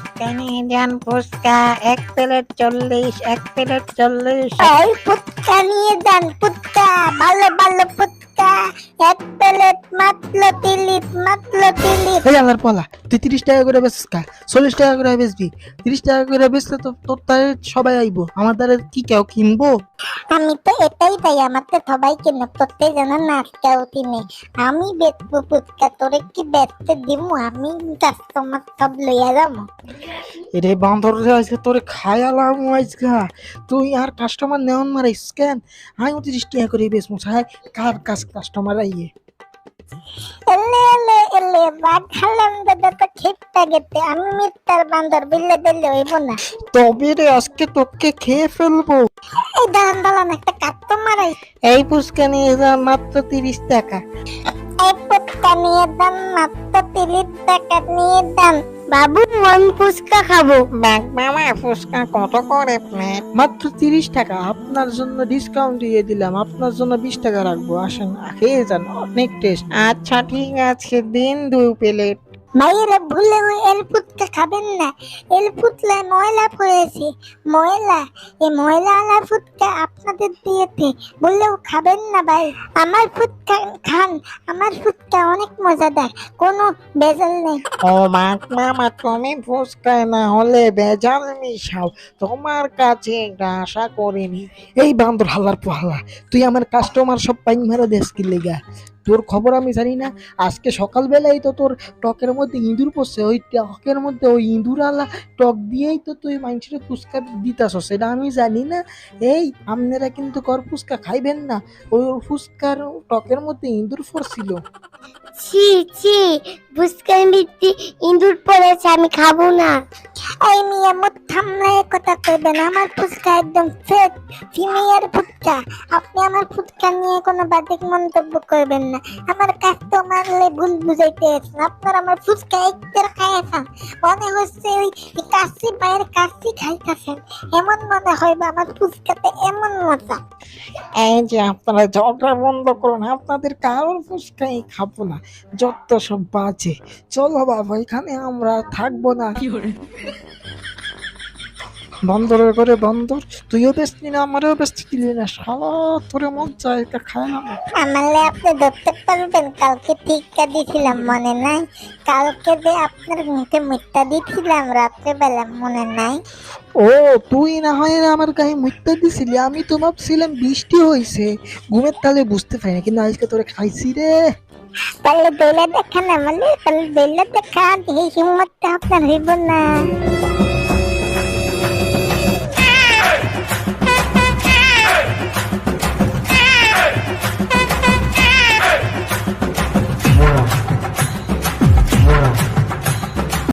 ফুচকা নিয়ে যান ফুচকা এক প্লেট চল্লিশ, এক প্লেট চল্লিশ। এই ফুটকা নিয়ে যান ফুটকা ভালো ভালো ফুটকা এক প্লেট মাত্র তিলিশ মাত্র তিলিশ এই আমার পলা তুই তিরিশ টাকা করে বেচিস কা? চল্লিশ টাকা করে বেচবি? তিরিশ টাকা করে বেচলে তো তোর তারে সবাই আইবো আমার দ্বারা কি কেউ কিনবো? আমি তো এটাই তাই আমার তো সবাই কিনে প্রত্যেক জন কিনে আমি বেচবো ফুটকা তোরে কি বেচতে দিব আমি কাস্টমার সব লইয়া যাব। রে বান্দর রে আজকে তোরে খায়ালাম আজকে। তুই আর কাস্টমার নেওয়ান মারাইস কেন আমি তিরিশ টাকা করে বেচবো সাহেব কার কাছ কাস্টমার আইয়ে এলে এলে এলে বাদ খালাম দাদা তো খেপটা গেতে আমি মিথ্যার বান্দর বিল্লে দিল্লে হইব না। তবে রে আজকে তোকে খেয়ে ফেলব। এই দাঁড়ান দাঁড়ান একটা কাস্টমার আই এই ফুচকা নিয়ে যা মাত্র তিরিশ টাকা। এই ফুটকা নিয়ে দাম মাত্র তিরিশ টাকা নিয়ে দাম। বাবু মন ফুচকা খাব। বাঘ মামা ফুচকা কত করে প্লেট? মাত্র তিরিশ টাকা। আপনার জন্য ডিসকাউন্ট দিয়ে দিলাম। আপনার জন্য বিশ টাকা রাখব। আসেন খেয়ে যান অনেক টেস্ট আচ্ছা ঠিক আছে দিন দুই প্লেট। মায়েরা ভুলে ওই এল খাবেন না। এল ফুটলায় ময়লা পড়েছে। ময়লা, এ ময়লা আলা ফুটকা আপনাদের দিয়েছে। বললেও খাবেন না ভাই। আমার ফুটকা খান, আমার ফুটকা অনেক মজাদার, কোনো বেজাল নেই। ও মামা তুমি ফুচকায় না হলে বেজাল মিশাও। তোমার কাছে এটা আশা করিনি। এই বান্দর হাল্লার পাল্লা তুই আমার কাস্টমার সব পাইন মারা দেশ কি লেগা? তোর খবর আমি জানি না। আজকে সকালবেলাই তো তোর টকের মধ্যে ইঁদুর পড়ছে। ওই টকের মধ্যে ওই ইঁদুর আলা টক দিয়েই তো তুই মানুষের ফুচকা দিতাস। সেটা আমি জানি না। এই আপনারা কিন্তু কর ফুচকা খাইবেন না। ওই ফুচকার টকের মধ্যে ইঁদুর পড়ছিল। ছি ছি ফুচকার ভিত্তি ইঁদুর পড়েছে, আমি খাব না। এই মিয়া মুখ থামলায় কথা কইবেন, আমার ফুচকা একদম ফ্রেশ সিমিয়ার ফুচকা। আপনি আমার ফুচকা নিয়ে কোনো বাদিক মন্তব্য করবেন না। আমার কাস্টমারলে ভুল বুঝাইতে আছেন আপনার আমার ফুচকা একবার খাইয়েছেন। মনে হচ্ছে ওই কাশি মায়ের কাশি খাইতেছেন। এমন মনে হয় বা আমার ফুচকাতে এমন মজা। এই যে আপনারা ঝগড়া বন্ধ করুন, আপনাদের কারোর ফুচকাই খাব না, যত সব বাজে। চলো বাবা, এখানে আমরা থাকব না। বন্দরের করে বন্দর তুইও বেচলি না আমারও বেচতে দিলি না সারা তোরে মন চায় এটা খায় না। আমালে আপনি ধরতে পারবেন কালকে টিকা দিছিলাম মনে নাই। কালকে যে আপনার মুখে মিথ্যা দিছিলাম রাত্রেবেলা মনে নাই। ও তুই না হয় আমার গায়ে মিথ্যা দিছিলি আমি তো ভাবছিলাম বৃষ্টি হয়েছে ঘুমের তালে বুঝতে পারি না কিন্তু আজকে তোরে খাইছি রে। তাহলে বেলা দেখা না মানে তাহলে দইলা দেখা এই হিম্মতটা আপনার হইব না।